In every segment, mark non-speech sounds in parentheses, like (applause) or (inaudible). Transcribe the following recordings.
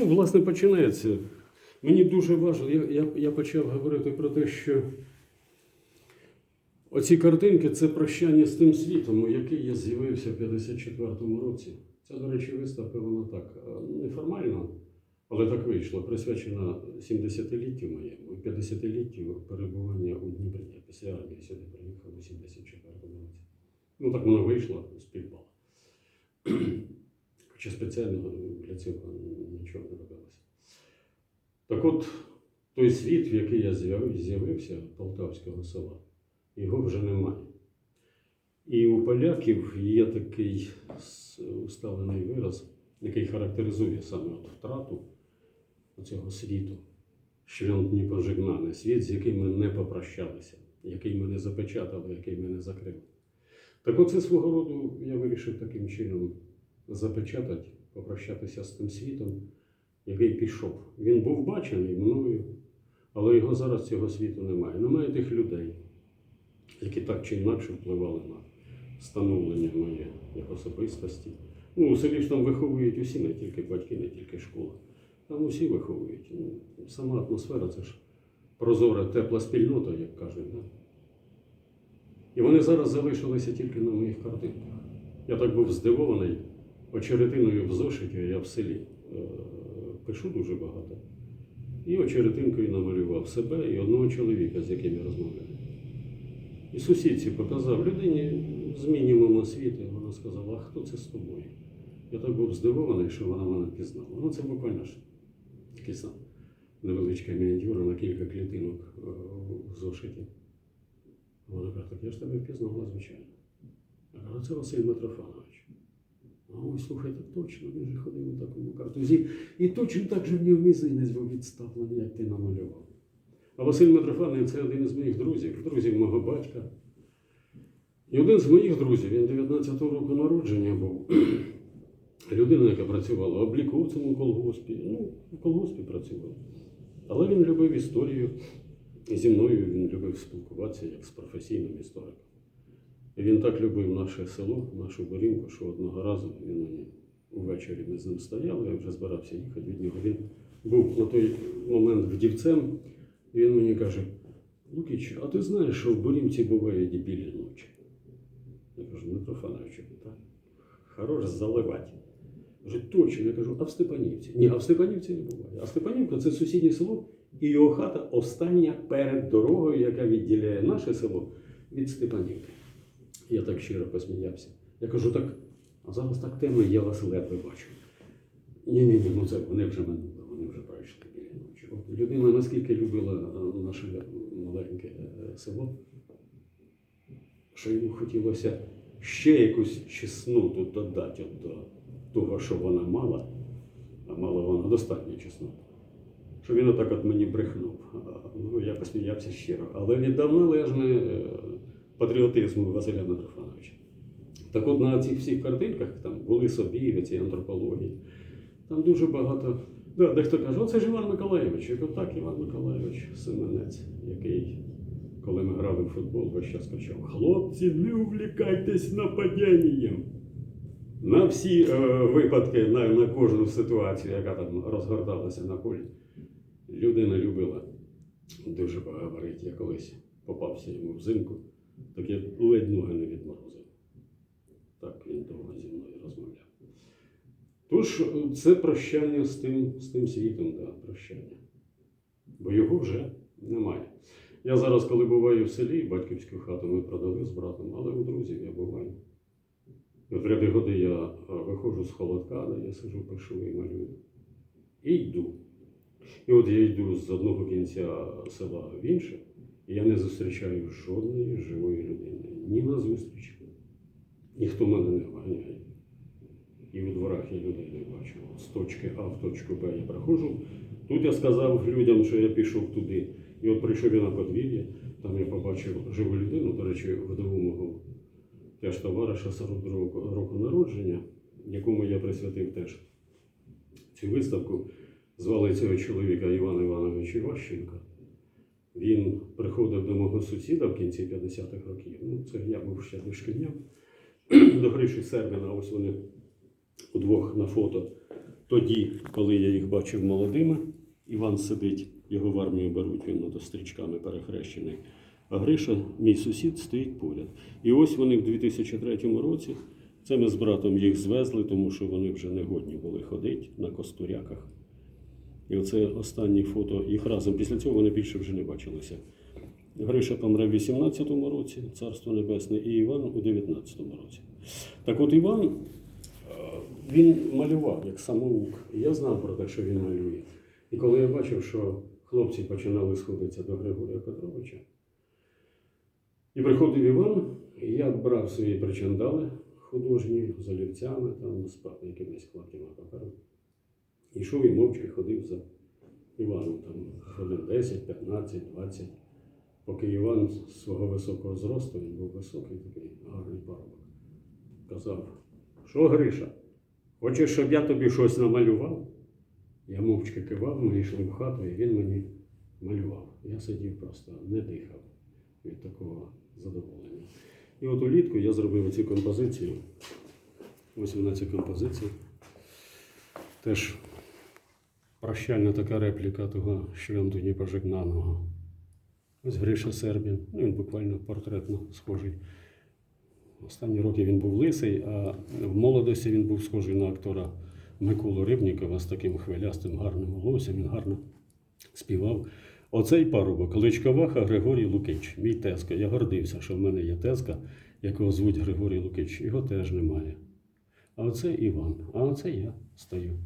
Ну, власне, починається. Мені дуже важливо, я, я, я почав говорити про те, що оці картинки це прощання з тим світом, який я з'явився в 54-му році. Це, до речі, виставка, вона так е, неформально, але так вийшло, присвячена 70-літтю моєму 50-літтю перебування у Дніпрі. Я після армії сюди приїхав у 74-му році. Ну так воно вийшло, співпало. Хоча спеціально для цього нічого не робилося. Так от, той світ, в який я з'явився, Полтавського села, його вже немає. І у поляків є такий усталений вираз, який характеризує саме от втрату цього світу. Не пожигнаний світ, з яким ми не попрощалися, який ми не запечатали, який ми не закрили. Так оце свого роду я вирішив таким чином запечатати, попрощатися з тим світом, який пішов. Він був бачений мною, але його зараз цього світу немає. Немає тих людей, які так чи інакше впливали на становлення моє як особистості. Ну, у селі ж там виховують усі, не тільки батьки, не тільки школа. Там усі виховують. Ну, сама атмосфера це ж прозора, тепла спільнота, як кажуть. Да? І вони зараз залишилися тільки на моїх картинках. Я так був здивований очеретиною в зошиті, я в селі е, пишу дуже багато. І очеретинкою намалював себе і одного чоловіка, з яким я розмовляю. І сусідці показав людині з мінімум освіти. Вона сказала, а хто це з тобою? Я так був здивований, що вона мене пізнала. Ну, це буквально ж такий сам невеличка мініатюра на кілька клітинок е, в зошиті. Вона каже, так я ж тебе впізнала, звичайно. Кажу, це Василь Митрофанович. Ой, слухайте, точно, він же ходив у такому картузі. І точно так же в нього мізинець був відставлений, як ти намалював. А Василь Митрофанович це один із моїх друзів, друзів мого батька. І один з моїх друзів, він 19-го року народження був. (clears throat) Людина, яка працювала обліковцем у колгоспі. Ну, в колгоспі працював. Але він любив історію. І зі мною він любив спілкуватися як з професійним істориком. Він так любив наше село, нашу борінку, що одного разу він мені увечері ми з ним стояли, я вже збирався їхати від нього. Він був на той момент вдівцем, і він мені каже: Лукіч, а ти знаєш, що в Борімці буває дебілі ночі? Я кажу, Митрофановичу, так? Хорош заливати. Каже, точно, я кажу, а в Степанівці? Ні, а в Степанівці не буває. А Степанівка це сусіднє село, і його хата остання перед дорогою, яка відділяє наше село від Степанівки. Я так щиро посміявся. Я кажу, так, а зараз так темно, я вас ледве бачу. Ні, ні, ні, ну це вони вже минули, вони вже пройшли біля ночі. Людина наскільки любила е, наше маленьке е, село, що йому хотілося ще якусь чесноту додати до того, що вона мала, а мала вона достатньо чесноту. Що він отак от мені брехнув. Ну, я посміявся щиро. Але віддав належне е, патріотизму Василя Митрофановича. Так от на цих всіх картинках там були собі ці антропології. Там дуже багато. Да, дехто каже, оце ж Іван Миколаєвич. Я кажу, так, Іван Миколаєвич Семенець, який, коли ми грали в футбол, весь час кричав: Хлопці, не увлікайтесь нападінням. На всі е, випадки, на, на кожну ситуацію, яка там розгорталася на полі, людина любила дуже поговорити. Я колись попався йому взимку, так я ледь ноги не відморозив. Так він довго зі мною розмовляв. Тож е, це прощання з тим, з тим світом, да, прощання. Бо його вже немає. Я зараз, коли буваю в селі, батьківську хату ми продали з братом, але у друзів я буваю. От ряди годи я е, виходжу з холодка, де я сижу, пишу і малюю. І йду. І от я йду з одного кінця села в інше, я не зустрічаю жодної живої людини. Ні на зустріч. Ніхто мене не ганяє. І у дворах я людей не бачу. З точки А в точку Б я проходжу. Тут я сказав людям, що я пішов туди. І от прийшов я на подвір'я, там я побачив живу людину, до речі, вдову мого теж товариша 42 року- народження, якому я присвятив теж цю виставку. Звали цього чоловіка Іван Іванович Іващенко. Він приходив до мого сусіда в кінці 50-х років. Ну, це я був ще дошкільням. (clears throat) До Гриші Сербіна, ось вони удвох на фото тоді, коли я їх бачив молодими, Іван сидить, його в армію беруть, він стрічками перехрещений. А Гриша, мій сусід, стоїть поряд. І ось вони в 2003 році. Це ми з братом їх звезли, тому що вони вже не годні були ходити на костуряках. І оце останні фото їх разом. Після цього вони більше вже не бачилися. Гриша помре в 18-му році, царство небесне, і Іван у 19-му році. Так от Іван, е, він малював як самоук. Я знав про те, що він малює. І коли я бачив, що хлопці починали сходитися до Григорія Петровича, і приходив Іван, і я брав свої причандали художні з олівцями, там, з якимись клаптями паперу. І йшов і мовчки ходив за Іваном, там хвилин 10, 15, 20. Поки Іван з свого високого зросту, він був високий, такий гарний парубок, казав, що Гриша, хочеш, щоб я тобі щось намалював? Я мовчки кивав, ми йшли в хату, і він мені малював. Я сидів просто, не дихав від такого задоволення. І от улітку я зробив цю композицію. Ось вона ця композиція. Теж прощальна така репліка того Швенту непожигнаного. Ось Гриша Сербін. Ну, він буквально портретно схожий. Останні роки він був лисий, а в молодості він був схожий на актора Миколу Рибнікова з таким хвилястим гарним волоссям. Він гарно співав. Оцей парубок Личковаха Григорій Лукич, мій тезка. Я гордився, що в мене є тезка, якого звуть Григорій Лукич. Його теж немає. А оце Іван, а оце я стою.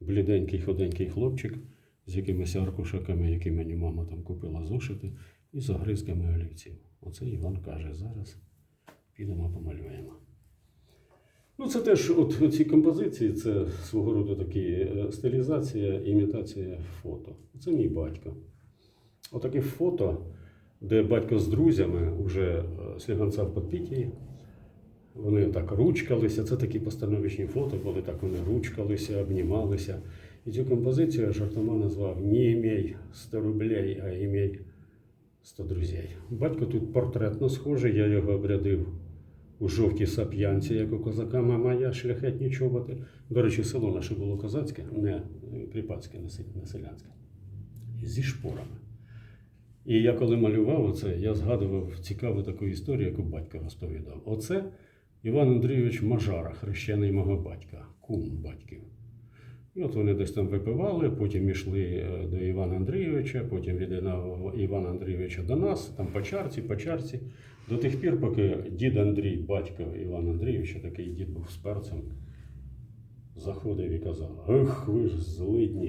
Бліденький, худенький хлопчик з якимись аркушаками, які мені мама там купила зошити, і з огризками олівців. Оце Іван каже, зараз підемо помалюємо. Ну, це теж от ці композиції, це свого роду такі е, стилізація, імітація фото. Це мій батько. Отаке фото, де батько з друзями вже е, сліганця в подпітії. Вони так ручкалися. Це такі постановічні фото, коли так вони ручкалися, обнімалися. І цю композицію жартома назвав Не імей 100 рублей, а імей 100 друзей. Батько тут портретно схожий, я його обрядив у жовтій сап'янці, як у козака мама я шляхетні чоботи. До речі, село наше було козацьке, не е, не не селянське. Зі шпорами. І я коли малював оце, я згадував цікаву таку історію, яку батько розповідав. Оце Іван Андрійович Мажара, хрещений мого батька, кум батьків. І от вони десь там випивали, потім йшли е, до Івана Андрійовича, потім від Івана- Андрійовича до нас, там по чарці, по чарці. До тих пір, поки дід Андрій, батько Івана Андрійовича, такий дід був з перцем, заходив і казав: Ех, ви ж злидні.